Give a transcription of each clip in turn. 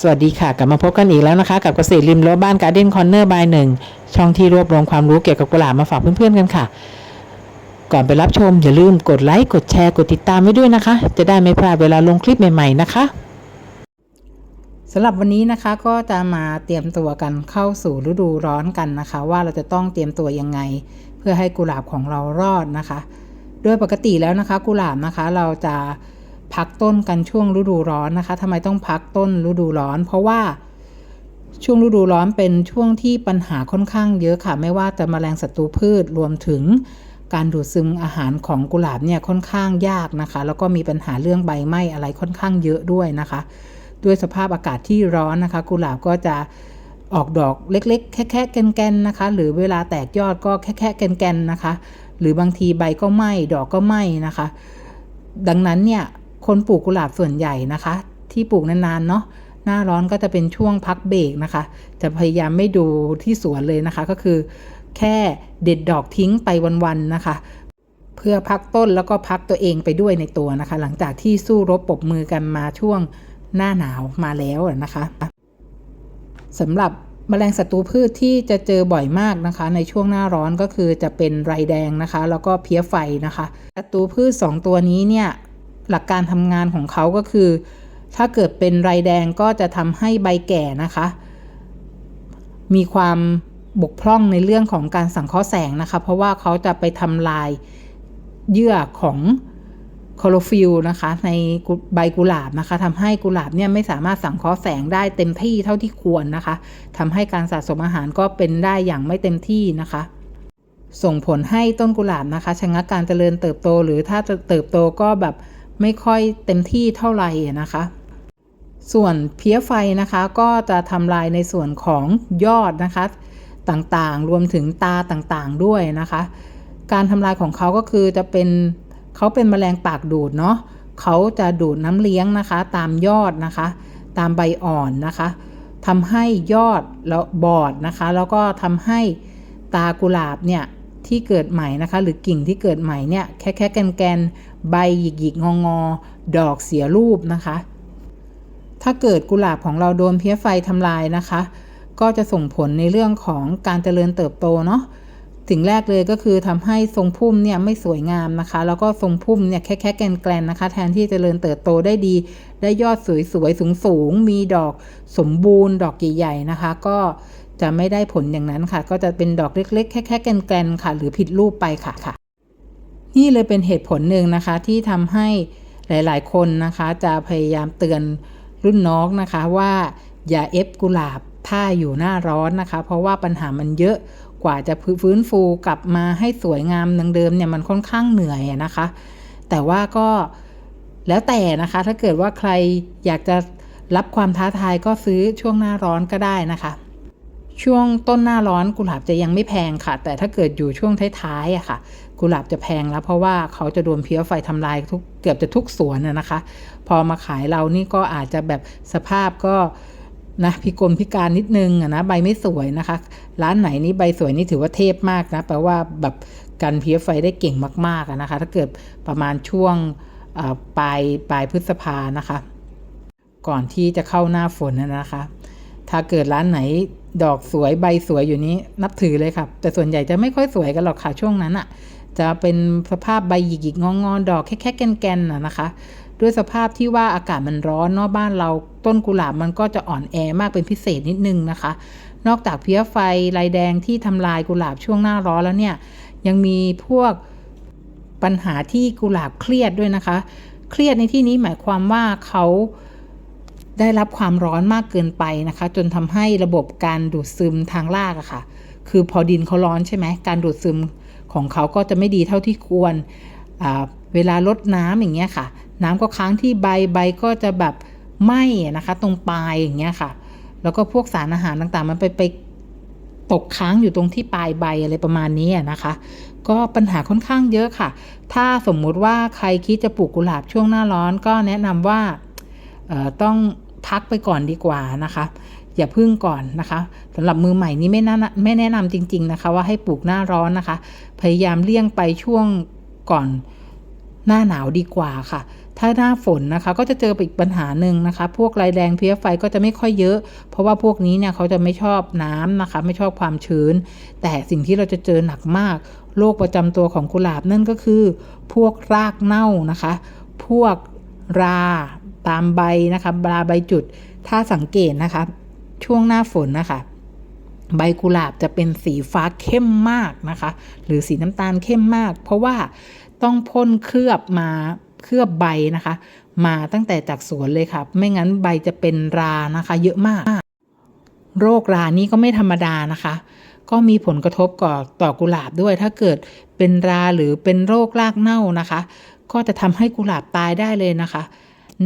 สวัสดีค่ะ กลับมาพบกันอีกแล้วนะคะ กับเกษตรริมรั้วบ้านการ์เด้นคอนเนอร์บายหนึ่งช่องที่รวบรวมความรู้เกี่ยวกับกุหลาบมาฝากเพื่อนๆกันค่ะ ก่อนไปรับชมอย่าลืมกดไลค์กดแชร์กดติดตามไว้ด้วยนะคะ จะได้ไม่พลาดเวลาลงคลิปใหม่ๆนะคะสำหรับวันนี้นะคะก็จะมาเตรียมตัวกันเข้าสู่ฤดูร้อนกันนะคะ ว่าเราจะต้องเตรียมตัวยังไง เพื่อให้กุหลาบของเรารอดนะคะ โดยปกติแล้วนะคะ กุหลาบนะคะเราจะ พักต้นกันช่วงฤดูร้อนนะคะทำไมต้องพักต้นฤดูร้อน เพราะว่าช่วงฤดูร้อนเป็นช่วงที่ปัญหาค่อนข้างเยอะค่ะ ไม่ว่าจะแมลงศัตรูพืชรวมถึงการดูดซึมอาหารของกุหลาบเนี่ยค่อนข้างยากนะคะ แล้วก็มีปัญหาเรื่องใบไหม้อะไรค่อนข้างเยอะด้วยนะคะ ด้วยสภาพอากาศที่ร้อนนะคะ กุหลาบก็จะออกดอกเล็กๆ แค่ๆแกนๆนะคะ หรือเวลาแตกยอดก็แค่ๆแกนๆนะคะ หรือบางทีใบก็ไหม้ดอกก็ไหม้นะคะ ดังนั้นเนี่ย คนปลูกกุหลาบส่วนใหญ่นะคะ ที่ปลูกนานๆเนาะหน้าร้อนก็จะเป็นช่วงพักเบรกนะคะ จะพยายามไม่ดูที่สวนเลยนะคะ ก็คือแค่เด็ดดอกทิ้งไปวันๆนะคะ เพื่อพักต้นแล้วก็พักตัวเองไปด้วยในตัวนะคะ หลังจากที่สู้รบปบมือกันมาช่วงหน้าหนาวมาแล้วนะคะสำหรับแมลงศัตรูพืชที่จะเจอบ่อยมากนะคะ ในช่วงหน้าร้อนก็คือจะเป็นไรแดงนะคะ แล้วก็เพี้ยไฟนะคะศัตรูพืช 2 ตัวนี้เนี่ย หลักการทำงานของเขาก็คือ ถ้าเกิดเป็นไรแดงก็จะทำให้ใบแก่นะคะ มีความบกพร่องในเรื่องของการสังเคราะห์แสงนะคะ เพราะว่าเขาจะไปทำลายเยื่อของคลอโรฟิลนะคะ ในใบกุหลาบนะคะทำให้กุหลาบเนี่ยไม่สามารถสังเคราะห์แสงได้เต็มที่เท่าที่ควรนะคะทำให้การสะสมอาหารก็เป็นได้อย่างไม่เต็มที่นะคะ ส่งผลให้ต้นกุหลาบนะคะชะงักการเจริญเติบโตหรือถ้าจะเติบโตก็แบบ ไม่ค่อยเต็มที่เท่าไหร่นะคะ ส่วนเพี้ยไฟนะคะก็จะทำลายในส่วนของยอดนะคะ ต่างๆ รวมถึงตาต่างๆด้วยนะคะ การทำลายของเขาก็คือจะเป็นเขาเป็นแมลงปากดูดเนาะเขาจะดูดน้ำเลี้ยงนะคะ ตามยอดนะคะ ตามใบอ่อนนะคะทำให้ยอดแล้วบอดนะคะ แล้วก็ทำให้ตากุหลาบเนี่ยที่เกิดใหม่นะคะ หรือกิ่งที่เกิดใหม่เนี่ยแค่แค่แกนแกน ใบหยิกหยิกงองอดอกเสียรูปนะคะ ถ้าเกิดกุหลาบของเราโดนเพี้ยไฟทำลายนะคะ ก็จะส่งผลในเรื่องของการเจริญเติบโตเนาะสิ่งแรกเลยก็คือทำให้ทรงพุ่มเนี่ยไม่สวยงามนะคะ แล้วก็ทรงพุ่มเนี่ยแค่แค่แกนแกลนนะคะ แทนที่จเจริญเติบโตได้ดี ได้ยอดสวยๆสูงๆมีดอกสมบูรณ์ ดอกใหญ่ๆนะคะ ก็จะไม่ได้ผลอย่างนั้นค่ะ ก็จะเป็นดอกเล็กๆ แค่แค่แกนแกลนค่ะ หรือผิดรูปไปค่ะค่ะ นี่เลยเป็นเหตุผลหนึ่งนะคะที่ทำให้หลาย ๆ คนนะคะจะพยายามเตือนรุ่นน้องนะคะว่าอย่าเอฟกุหลาบถ้าอยู่หน้าร้อนนะคะ เพราะว่าปัญหามันเยอะกว่าจะฟื้นฟูกลับมาให้สวยงามดังเดิมเนี่ยมันค่อนข้างเหนื่อยนะคะ แต่ว่าก็แล้วแต่นะคะ ถ้าเกิดว่าใครอยากจะรับความท้าทายก็ซื้อช่วงหน้าร้อนก็ได้นะคะ ช่วงต้นหน้าร้อนกุหลาบจะยังไม่แพงค่ะ แต่ถ้าเกิดอยู่ช่วงท้ายๆอะค่ะ กุหลาบจะแพงแล้ว เพราะว่าเขาจะโดนเพี้ยไฟทำลายทุกเกือบจะทุกสวนนะคะ พอมาขายเรานี่ก็อาจจะแบบสภาพก็นะพิกลพิการนิดนึงอะนะใบไม่สวยนะคะ ร้านไหนนี่ใบสวยนี่ถือว่าเทพมากนะแปลว่าแบบกันเพี้ยไฟได้เก่งมากๆนะคะ ถ้าเกิดประมาณช่วงปลายปลายพฤษภานะคะ ก่อนที่จะเข้าหน้าฝนนะคะ ถ้าเกิดร้านไหนดอกสวยใบสวยอยู่นี้นับถือเลยครับแต่ส่วนใหญ่จะไม่ค่อยสวยกันหรอกค่ะช่วงนั้นอะ่ะ จะเป็นสภาพใบหยิกๆงองๆดอกแค่แค่แกนๆนะคะ ด้วยสภาพที่ว่าอากาศมันร้อนเนาะบ้านเราต้นกุหลาบมันก็จะอ่อนแอมากเป็นพิเศษนิดนึงนะคะ นอกจากเพี้ยไฟลายแดงที่ทำลายกุหลาบช่วงหน้าร้อนแล้วเนี่ยยังมีพวกปัญหาที่กุหลาบเครียดด้วยนะคะ เครียดในที่นี้หมายความว่าเขาได้รับความร้อนมากเกินไปนะคะ จนทำให้ระบบการดูดซึมทางรากอะค่ะ คือพอดินเขาร้อนใช่ไหมการดูดซึม ของเขาก็จะไม่ดีเท่าที่ควร เวลาลดน้ำอย่างเงี้ยค่ะ น้ำก็ค้างที่ใบใบก็จะแบบไหม้นะคะ ตรงปลายอย่างเงี้ยค่ะ แล้วก็พวกสารอาหารต่างๆ มันไปไปตกค้างอยู่ตรงที่ปลายใบอะไรประมาณนี้นะคะ ก็ปัญหาค่อนข้างเยอะค่ะ ถ้าสมมุติว่าใครคิดจะปลูกกุหลาบช่วงหน้าร้อนก็แนะนำว่าต้องพักไปก่อนดีกว่านะคะ อย่าพึ่งก่อนนะคะสำหรับมือใหม่นี้ไม่น่าไม่แนะนำจริง ๆนะคะ ว่าให้ปลูกหน้าร้อนนะคะ พยายามเลี่ยงไปช่วงก่อนหน้าหนาวดีกว่าค่ะ ถ้าหน้าฝนนะคะ ก็จะเจออีกปัญหาหนึ่งนะคะ พวกลายแดงเพี้ยไฟก็จะไม่ค่อยเยอะ เพราะว่าพวกนี้เนี่ยเขาจะไม่ชอบน้ำนะคะ ไม่ชอบความชื้น แต่สิ่งที่เราจะเจอหนักมากโรคประจำตัวของกุหลาบนั่นก็คือ พวกรากเน่านะคะ พวกราตามใบนะคะราใบจุด ถ้าสังเกตนะคะ ช่วงหน้าฝนนะคะ ใบกุหลาบจะเป็นสีฟ้าเข้มมากนะคะ หรือสีน้ำตาลเข้มมาก เพราะว่าต้องพ่นเคลือบมาเคลือบใบนะคะ มาตั้งแต่จากสวนเลยค่ะ ไม่งั้นใบจะเป็นรานะคะ เยอะมาก โรครานี้ก็ไม่ธรรมดานะคะ ก็มีผลกระทบก่อต่อกุหลาบด้วย ถ้าเกิดเป็นราหรือเป็นโรครากเน่านะคะ ก็จะทำให้กุหลาบตายได้เลยนะคะ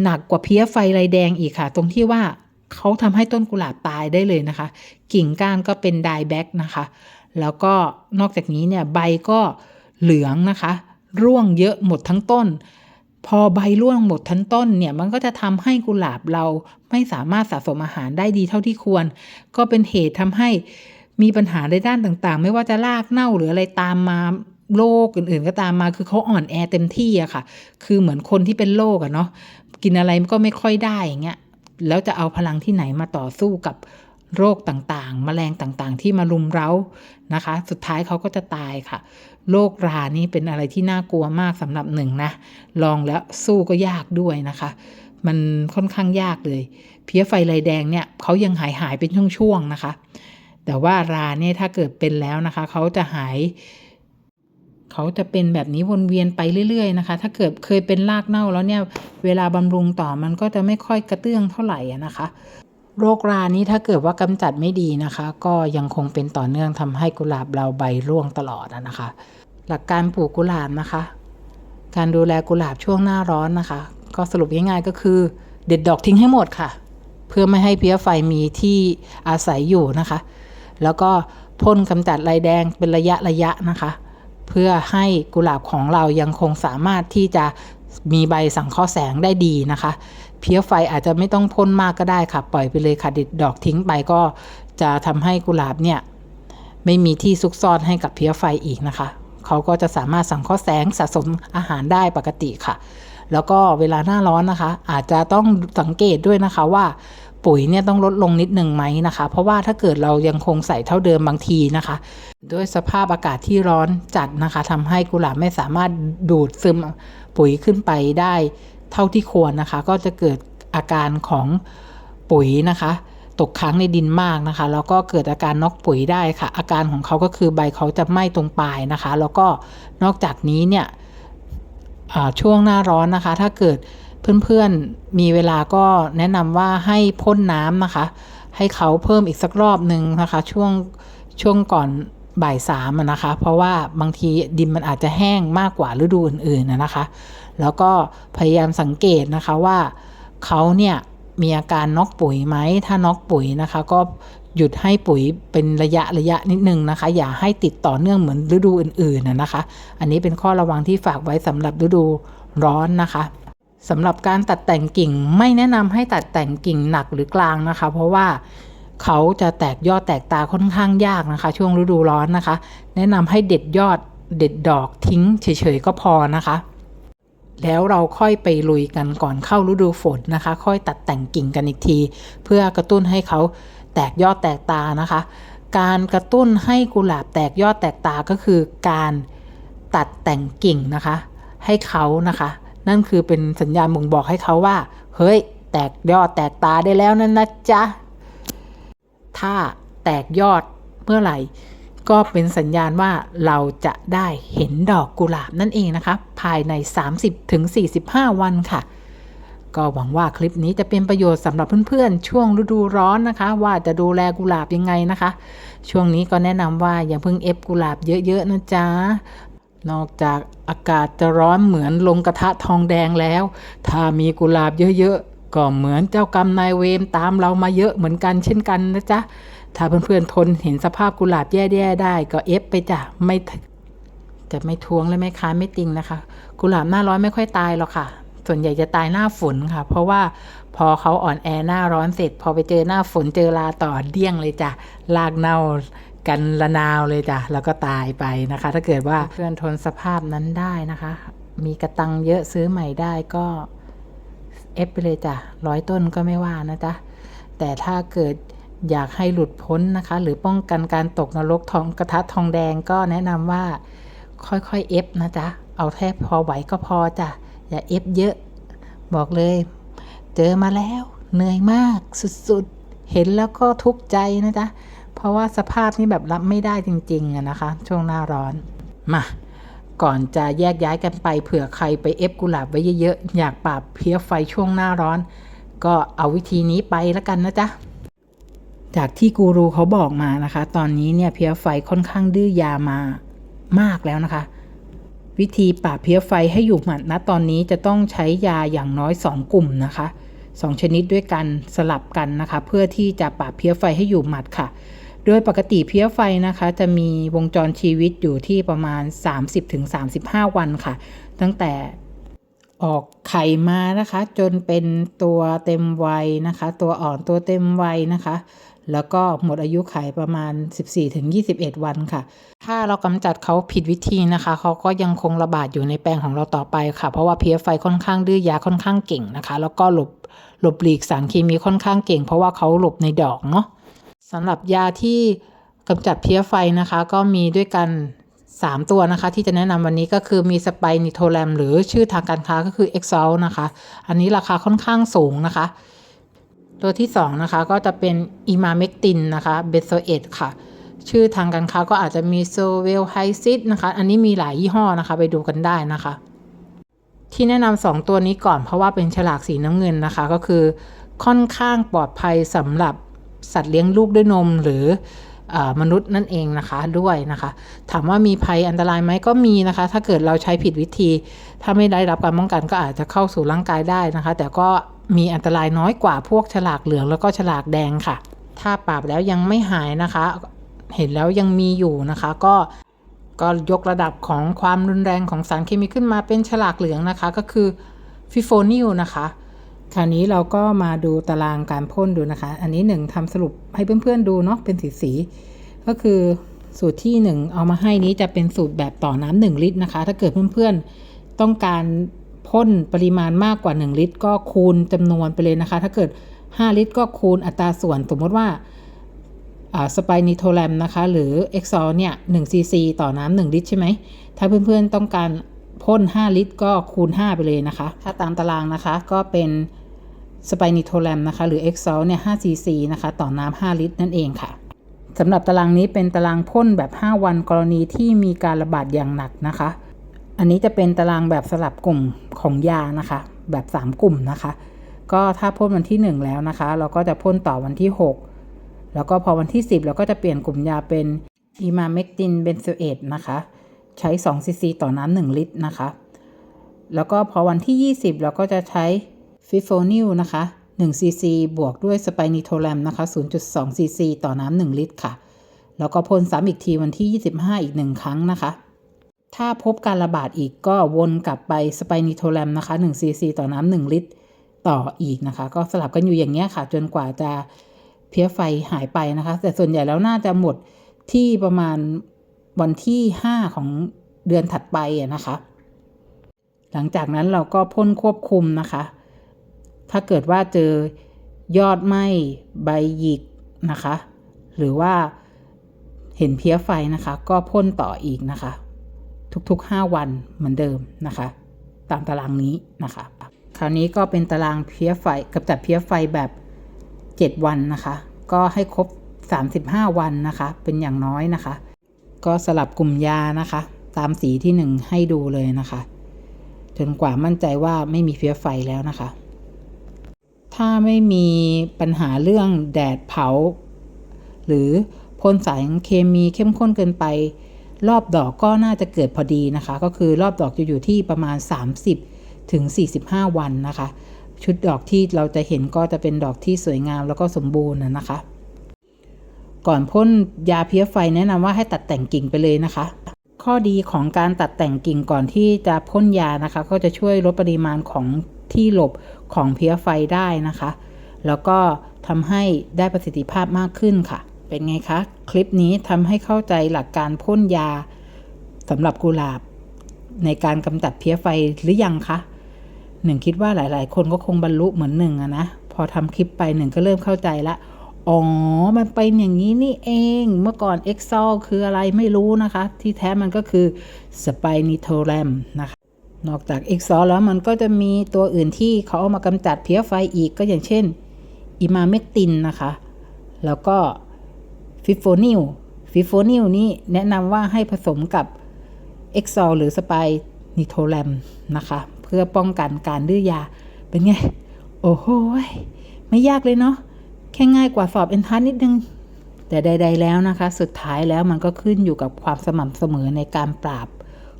หนักกว่าเพี้ยไฟลายแดงอีกค่ะ ตรงที่ว่า เขาทำให้ต้นกุหลาบตายได้เลยนะคะ กิ่งก้านก็เป็นไดแบ็กนะคะ แล้วก็นอกจากนี้เนี่ยใบก็เหลืองนะคะ ร่วงเยอะหมดทั้งต้น พอใบร่วงหมดทั้งต้นเนี่ยมันก็จะทำให้กุหลาบเราไม่สามารถสะสมอาหารได้ดีเท่าที่ควร ก็เป็นเหตุทำให้มีปัญหาในด้านต่างๆ ไม่ว่าจะรากเน่าหรืออะไรตามมาโรคอื่นๆก็ตามมาคือเขาอ่อนแอเต็มที่อะค่ะ คือเหมือนคนที่เป็นโรคอะเนาะกินอะไรก็ไม่ค่อยได้อย่างเงี้ย แล้วจะเอาพลังที่ไหนมาต่อสู้กับโรคต่างๆ แมลงต่างๆ ที่มารุมเร้านะคะ สุดท้ายเขาก็จะตายค่ะ โรครานี่เป็นอะไรที่น่ากลัวมากสำหรับหนึ่งนะ ลองแล้วสู้ก็ยากด้วยนะคะ มันค่อนข้างยากเลย เพี้ยไฟลายแดงเนี่ยเขายังหายหายเป็นช่วงๆนะคะ แต่ว่าราเนี่ยถ้าเกิดเป็นแล้วนะคะ เขาจะหาย เขาจะเป็นแบบนี้วนเวียนไปเรื่อย ๆ นะคะ ถ้าเกิดเคยเป็นรากเน่าแล้วเนี่ยเวลาบำรุงต่อมันก็จะไม่ค่อยกระเตื้องเท่าไหร่นะคะ โรครานี้ถ้าเกิดว่ากำจัดไม่ดีนะคะ ก็ยังคงเป็นต่อเนื่องทำให้กุหลาบเราใบร่วงตลอดนะคะ หลักการปลูกกุหลาบนะคะ การดูแลกุหลาบช่วงหน้าร้อนนะคะ ก็สรุปง่ายๆก็คือ เด็ดดอกทิ้งให้หมดค่ะ เพื่อไม่ให้เพี้ยไฟมีที่อาศัยอยู่นะคะ แล้วก็พ่นกำจัดลายแดงเป็นระยะระยะนะคะ เพื่อให้กุหลาบของเรายังคงสามารถที่จะมีใบสังเคราะห์แสงได้ดีนะคะ เพี้ยไฟอาจจะไม่ต้องพ่นมากก็ได้ค่ะ ปล่อยไปเลยค่ะด็ดดอกทิ้งไปก็จะทำให้กุหลาบเนี่ยไม่มีที่ซุกซ่อนให้กับเพี้ยไฟอีกนะคะ เขาก็จะสามารถสังเคราะห์แสงสะสมอาหารได้ปกติค่ะ แล้วก็เวลาหน้าร้อนนะคะ อาจจะต้องสังเกตด้วยนะคะว่า ปุ๋ยเนี่ยต้องลดลงนิดนึงไหมนะคะ เพราะว่าถ้าเกิดเรายังคงใส่เท่าเดิมบางทีนะคะ ด้วยสภาพอากาศที่ร้อนจัดนะคะทำให้กุหลาบไม่สามารถดูดซึมปุ๋ยขึ้นไปได้เท่าที่ควรนะคะ ก็จะเกิดอาการของปุ๋ยนะคะ ตกค้างในดินมากนะคะ แล้วก็เกิดอาการน็อกปุ๋ยได้ค่ะ อาการของเขาก็คือใบเขาจะไหม้ตรงปลายนะคะ แล้วก็นอกจากนี้เนี่ยช่วงหน้าร้อนนะคะ ถ้าเกิด เพื่อนๆมีเวลาก็แนะนำว่าให้พ่นน้ำนะคะ ให้เขาเพิ่มอีกสักรอบหนึ่งนะคะ ช่วงช่วงก่อนบ่ายสามนะคะ เพราะว่าบางทีดินมันอาจจะแห้งมากกว่าฤดูอื่นๆนะนะคะ แล้วก็พยายามสังเกตนะคะว่าเขาเนี่ยมีอาการน็อกปุ๋ยไหม ถ้าน็อกปุ๋ยนะคะ ก็หยุดให้ปุ๋ยเป็นระยะระยะนิดนึงนะคะ อย่าให้ติดต่อเนื่องเหมือนฤดูอื่นๆนะคะ อันนี้เป็นข้อระวังที่ฝากไว้สำหรับฤดูร้อนนะคะ สำหรับการตัดแต่งกิ่งไม่แนะนำให้ตัดแต่งกิ่งหนักหรือกลางนะคะ เพราะว่าเขาจะแตกยอดแตกตาค่อนข้างยากนะคะ ช่วงฤดูร้อนนะคะ แนะนำให้เด็ดยอดเด็ดดอกทิ้งเฉยๆก็พอนะคะ แล้วเราค่อยไปลุยกันก่อนเข้าฤดูฝนนะคะ ค่อยตัดแต่งกิ่งกันอีกที เพื่อกระตุ้นให้เขาแตกยอดแตกตานะคะ การกระตุ้นให้กุหลาบแตกยอดแตกตาก็คือการตัดแต่งกิ่งนะคะ ให้เขานะคะ นั่นคือเป็นสัญญาณบ่งบอกให้เขาว่า เฮ้ย แตกยอดแตกตาได้แล้วนั่นนะจ๊ะ ถ้าแตกยอดเมื่อไหร่ ก็เป็นสัญญาณว่าเราจะได้เห็นดอกกุหลาบนั่นเองนะคะ ภายใน 30-45 วันค่ะก็หวังว่าคลิปนี้จะเป็นประโยชน์สำหรับเพื่อนๆ ช่วงฤดูร้อนนะคะ ว่าจะดูแลกุหลาบยังไงนะคะ ช่วงนี้ก็แนะนำว่าอย่าเพิ่งเอฟกุหลาบเยอะๆนะจ๊ะ นอกจากอากาศจะร้อนเหมือนลงกระทะทองแดงแล้ว ถ้ามีกุหลาบเยอะๆ ก็เหมือนเจ้ากรรมนายเวรตามเรามาเยอะเหมือนกันเช่นกันนะจ๊ะ ถ้าเพื่อนๆทนเห็นสภาพกุหลาบแย่ๆได้ก็เอฟไปจ้ะ ไม่จะไม่ทวงและไม่ค้านไม่ติงนะคะ กุหลาบหน้าร้อนไม่ค่อยตายหรอกค่ะ ส่วนใหญ่จะตายหน้าฝนค่ะ เพราะว่าพอเขาอ่อนแอหน้าร้อนเสร็จ พอไปเจอหน้าฝนเจอลาต่อเดี้ยงเลยจ้ะ ลากเน่า กันละนาวเลยจ้ะแล้วก็ตายไปนะคะ ถ้าเกิดว่าเพื่อนทนสภาพนั้นได้นะคะ มีกระตังเยอะซื้อใหม่ได้ก็เอฟไปเลยจ้ะร้อยต้นก็ไม่ว่านะจ๊ะแต่ถ้าเกิดอยากให้หลุดพ้นนะคะ หรือป้องกันการตกนรกทองกระทะทองแดงก็แนะนำว่าค่อยๆเอฟนะจ๊ะเอาแทบพอไหวก็พอจ้ะอย่าเอฟเยอะ บอกเลย เจอมาแล้ว เหนื่อยมากสุดๆ เห็นแล้วก็ทุกข์ใจนะจ๊ะ เพราะว่าสภาพนี้แบบรับไม่ได้จริงๆอะนะคะ ช่วงหน้าร้อน มาก่อนจะแยกย้ายกันไปเผื่อใครไปเอฟกุหลาบไว้เยอะๆอยากปราบเพลี้ยไฟช่วงหน้าร้อน ก็เอาวิธีนี้ไปแล้วกันนะจ๊ะจากที่กูรูเขาบอกมานะคะ ตอนนี้เนี่ยเพลี้ยไฟค่อนข้างดื้อยามามากแล้วนะคะ วิธีปราบเพลี้ยไฟให้อยู่หมัดนะตอนนี้จะต้องใช้ยาอย่างน้อย 2 กลุ่มนะคะสองชนิดด้วยกันสลับกันนะคะ เพื่อที่จะปราบเพลี้ยไฟให้อยู่หมัดค่ะ ดยปกติเพี้ยไฟนะคะ จะมีวงจรชีวิตอยู่ที่ประมาณ 30-35 วันค่ะ ตั้งแต่ออกไข่มานะคะ จนเป็นตัวเต็มวัยนะคะ ตัวอ่อนตัวเต็มวัยนะคะ แล้วก็หมดอายุไขประมาณ 14-21 วันค่ะ ถ้าเรากำจัดเขาผิดวิธีนะคะเขาก็ยังคงระบาดอยู่ในแปลงของเราต่อไปค่ะ เพราะว่าเพี้ยไฟค่อนข้างดื้อยาค่อนข้างเก่งนะคะ แล้วก็หลบหลบหลีกสารเคมีค่อนข้างเก่ง เพราะว่าเขาหลบในดอกเนาะ สำหรับยาที่กำจัดเพี้ยไฟนะคะ ก็มีด้วยกัน 3 ตัวนะคะ ที่จะแนะนำวันนี้ก็คือมีสไปนิโทแรมหรือชื่อทางการค้าก็คือ e x a l นะคะ อันนี้ราคาค่อนข้างสูงนะคะ ตัวที่ 2 นะคะ ก็จะเป็นอิมาเมกตินนะคะเบโซเอตค่ะ ชื่อทางการค้าก็อาจจะมีโซเวลไฮซิดนะคะ อันนี้มีหลายยี่ห้อนะคะ ไปดูกันได้นะคะที่แนะนำสองตัวนี้ก่อนเพราะว่าเป็นฉลากสีน้ำเงินนะคะ ก็คือค่อนข้างปลอดภัยสำหรับ สัตว์เลี้ยงลูกด้วยนมหรืออมนุษย์นั่นเองนะคะด้วยนะคะ ถามว่ามีภัยอันตรายไหมก็มีนะคะ ถ้าเกิดเราใช้ผิดวิธี ถ้าไม่ได้รับการป้องกันก็อาจจะเข้าสู่ร่างกายได้นะคะ แต่ก็มีอันตรายน้อยกว่าพวกฉลากเหลืองแล้วก็ฉลากแดงค่ะ ถ้าปราบแล้วยังไม่หายนะคะ เห็นแล้วยังมีอยู่นะคะ ก็ก็ยกระดับของความรุนแรงของสารเคมีขึ้นมาเป็นฉลากเหลืองนะคะ ก็คือฟิโฟนิลนะคะ คราวนี้เราก็มาดูตารางการพ่นดูนะคะ อันนี้หนึ่งทำสรุปให้เพื่อนๆดูเนาะเป็นสีสีก็คือสูตรที่หนึ่งเอามาให้นี้จะเป็นสูตรแบบต่อน้ำหนึ่งลิตรนะคะ ถ้าเกิดเพื่อนๆต้องการพ่นปริมาณมากกว่า 1 ลิตร ก็คูณจำนวนไปเลยนะคะ ถ้าเกิด 5 ลิตร ก็คูณอัตราส่วนสมมติว่าสไปนิโทแรมนะคะ หรือเอ็กซอลเนี่ย1ซีซีต่อน้ำ1ลิตรใช่ไหม ถ้าเพื่อนๆต้องการพ่น 5 ลิตร ก็คูณ 5 ไปเลยนะคะ ถ้าตามตารางนะคะก็เป็น สไปนิโทแรมนะคะหรือเอ็กซอลเนี่ย5ซีซีนะคะต่อน้ำ5ลิตรนั่นเองค่ะสำหรับตารางนี้เป็นตารางพ่นแบบ 5 วันกรณีที่มีการระบาดอย่างหนักนะคะ อันนี้จะเป็นตารางแบบสลับกลุ่มของยานะคะ แบบ 3 กลุ่มนะคะ ก็ถ้าพ่นวันที่ 1 แล้วนะคะ เราก็จะพ่นต่อวันที่ 6 แล้วก็พอวันที่ 10 เราก็จะเปลี่ยนกลุ่มยาเป็นอีมาเมกตินเบนโซเอตนะคะ ใช้2ซีซีต่อน้ำ1ลิตรนะคะ แล้วก็พอวันที่ 20 เราก็จะใช้ ฟิโฟนิลนะคะ1ซีซีบวกด้วยสไปนิโทแรมนะคะ0.2ซีซีต่อน้ำ1ลิตรค่ะ แล้วก็พ่นซ้ำอีกทีวันที่ 25 อีก 1 ครั้งนะคะ ถ้าพบการระบาดอีกก็วนกลับไปสไปนิโทแรมนะคะ1ซีซีต่อน้ำ1ลิตรต่ออีกนะคะ ก็สลับกันอยู่อย่างเงี้ยค่ะ จนกว่าจะเพี้ยไฟหายไปนะคะ แต่ส่วนใหญ่แล้วน่าจะหมดที่ประมาณวันที่ 5 ของเดือนถัดไปนะคะ หลังจากนั้นเราก็พ่นควบคุมนะคะ ถ้าเกิดว่าเจอยอดไหมใบหยิกนะคะ หรือว่าเห็นเพี้ยไฟนะคะ ก็พ่นต่ออีกนะคะ ทุกๆ 5 วันเหมือนเดิมนะคะ ตามตารางนี้นะคะ คราวนี้ก็เป็นตารางเพี้ยไฟกับจัดเพี้ยไฟแบบ 7 วันนะคะ ก็ให้ครบ 35 วันนะคะ เป็นอย่างน้อยนะคะ ก็สลับกลุ่มยานะคะ ตามสีที่ 1 ให้ดูเลยนะคะ จนกว่ามั่นใจว่าไม่มีเพี้ยไฟแล้วนะคะ ถ้าไม่มีปัญหาเรื่องแดดเผา หรือพ่นสารเคมีเข้มข้นเกินไป รอบดอกก็น่าจะเกิดพอดีนะคะ ก็คือรอบดอกจะอยู่ที่ประมาณ 30 ถึง 45 วันนะคะ ชุดดอกที่เราจะเห็นก็จะเป็นดอกที่สวยงามแล้วก็สมบูรณ์นะคะ ก่อนพ่นยาเพี้ยไฟแนะนำว่าให้ตัดแต่งกิ่งไปเลยนะคะ ข้อดีของการตัดแต่งกิ่งก่อนที่จะพ่นยานะคะ ก็จะช่วยลดปริมาณของที่หลบของเพี้ยไฟได้นะคะ แล้วก็ทำให้ได้ประสิทธิภาพมากขึ้นค่ะ เป็นไงคะ คลิปนี้ทำให้เข้าใจหลักการพ่นยาสำหรับกุหลาบ ในการกำจัดเพี้ยไฟหรือยังคะหนึ่งคิดว่าหลาย ๆ คนก็คงบรรลุเหมือนหนึ่งอะนะ พอทำคลิปไปหนึ่งก็เริ่มเข้าใจละ อ๋อ มันเป็นอย่างนี้นี่เอง เมื่อก่อน Excel คืออะไรไม่รู้นะคะ ที่แท้มันก็คือ s p i n i t o r a m นะคะ นอกจาก Excel แล้วมันก็จะมีตัวอื่นที่เขาเอามากำจัดเพี้ยไฟอีกก็อย่างเช่นอิมาเมตินนะคะ แล้วก็ฟิโฟนิลฟิโฟนิลนี่แนะนำว่าให้ผสมกับ e x o l หรือสไปนิโทแรมนะคะ เพื่อป้องกันการดื้อยา เป็นไง โอ้โห ไม่ยากเลยเนาะ แค่ง่ายกว่าสอบเอนทานนิดนึง แต่ใด ๆ แล้วนะคะ สุดท้ายแล้วมันก็ขึ้นอยู่กับความสม่ำเสมอในการปราบ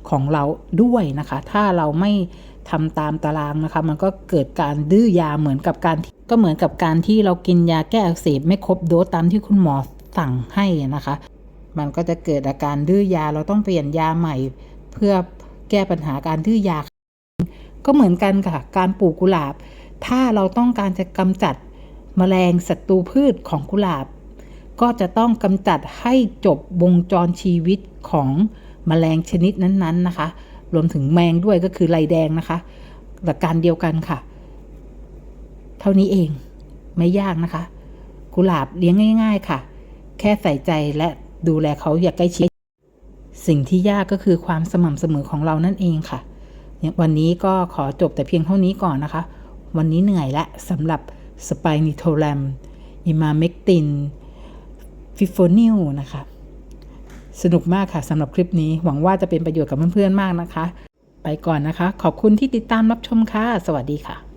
ของเราด้วยนะคะ ถ้าเราไม่ทำตามตารางนะคะ มันก็เกิดการดื้อยาเหมือนกับการก็เหมือนกับการที่เรากินยาแก้อักเสบไม่ครบโดสตามที่คุณหมอสั่งให้นะคะ มันก็จะเกิดอาการดื้อยาเราต้องเปลี่ยนยาใหม่ เพื่อแก้ปัญหาการดื้อยา ก็เหมือนกันค่ะ การปลูกกุหลาบ ถ้าเราต้องการจะกำจัด แมลงศัตรูพืชของกุหลาบ ก็จะต้องกำจัดให้จบวงจรชีวิตของแมลงชนิดนั้นๆนะคะ รวมถึงแมงด้วยก็คือไรแดงนะคะหลักการเดียวกันค่ะ เท่านี้เองไม่ยากนะคะ กุหลาบเลี้ยงง่าย ๆ ค่ะ แค่ใส่ใจและดูแลเขาอย่างใกล้ชิด สิ่งที่ยากก็คือความสม่ำเสมอของเรานั่นเองค่ะ วันนี้ก็ขอจบแต่เพียงเท่านี้ก่อนนะคะ วันนี้เหนื่อยและสำหรับ สไปนิโทแรมอิมาเมกติน ฟิโฟนิลนะคะ สนุกมากค่ะสำหรับคลิปนี้ หวังว่าจะเป็นประโยชน์กับเพื่อนๆมากนะคะ ไปก่อนนะคะ ขอบคุณที่ติดตามรับชมค่ะ สวัสดีค่ะ